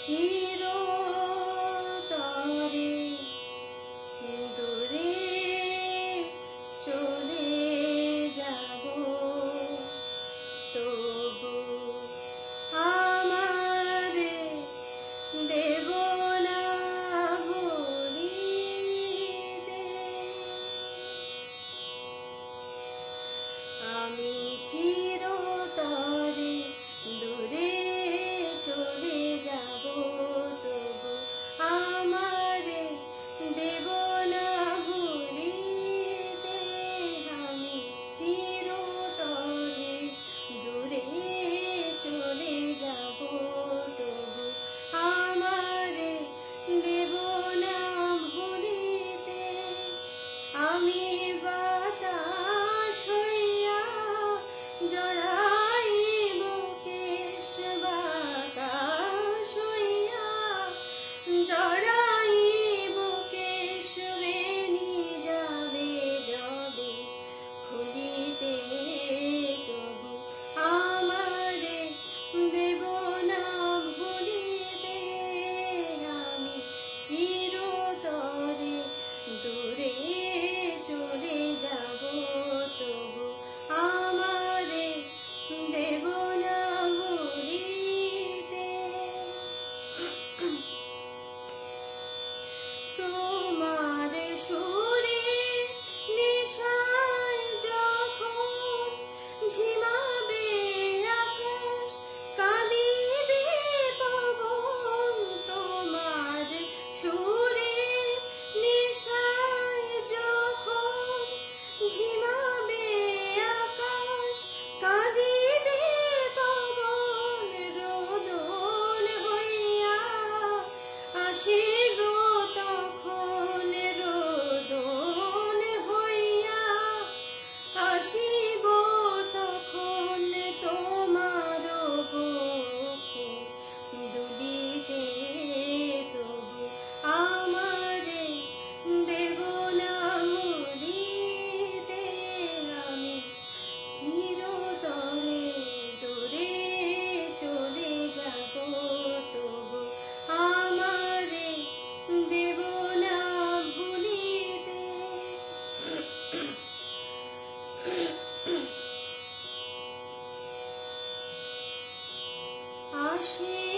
চিরতরে দূরে চলে তবু দেব না আমি চির be 嗯嗯，好，是。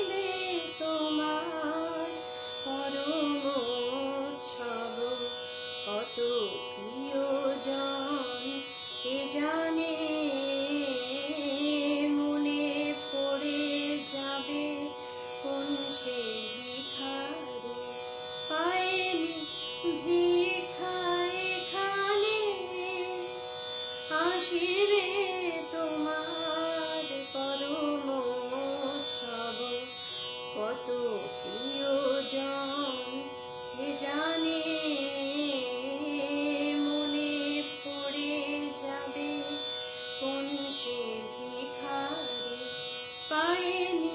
শিবে তোমার পরম কে জানে মনে পড়ে যাবে? কোন সে পায়নি